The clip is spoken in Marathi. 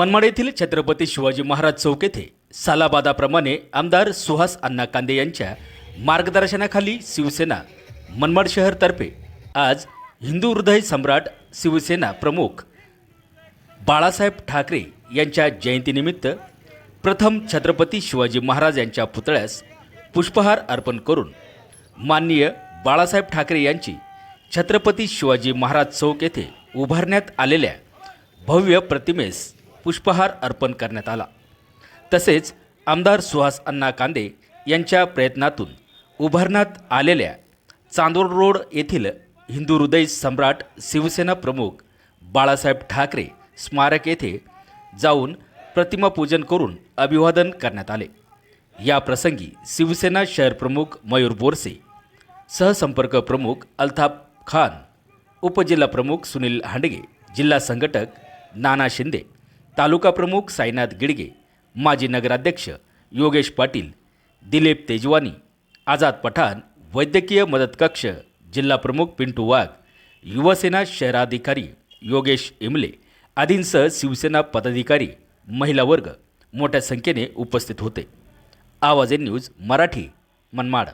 मनमाड येथील छत्रपती शिवाजी महाराज चौक येथे सालाबादाप्रमाणे आमदार सुहास अण्णा कांदे यांच्या मार्गदर्शनाखाली शिवसेना मनमाड शहरतर्फे आज हिंदू हृदय सम्राट शिवसेना प्रमुख बाळासाहेब ठाकरे यांच्या जयंतीनिमित्त प्रथम छत्रपती शिवाजी महाराज यांच्या पुतळ्यास पुष्पहार अर्पण करून माननीय बाळासाहेब ठाकरे यांची छत्रपती शिवाजी महाराज चौक येथे उभारण्यात आलेल्या भव्य प्रतिमेस पुष्पहार अर्पण करण्यात आला. तसेच आमदार सुहास अण्णा कांदे यांच्या प्रयत्नातून उभारण्यात आलेल्या चांदोर रोड येथील हिंदू हृदय सम्राट शिवसेना प्रमुख बाळासाहेब ठाकरे स्मारक येथे जाऊन प्रतिमापूजन करून अभिवादन करण्यात आले. या प्रसंगी शिवसेना शहर प्रमुख मयूर बोरसे सहसंपर्क प्रमुख अल्ताफ खान उपजिल्हा प्रमुख सुनील हांडगे जिल्हा संघटक नाना शिंदे तालुका प्रमुख साईनाथ गिडगे माजी नगराध्यक्ष योगेश पाटील दिलीप तेजवानी आझाद पठाण वैद्यकीय मदत कक्ष जिल्हा प्रमुख पिंटू वाघ युवसेना शहराधिकारी योगेश इमले आदींसह शिवसेना पदाधिकारी महिला वर्ग मोठ्या संख्येने उपस्थित होते. आवाजे न्यूज मराठी मनमाड.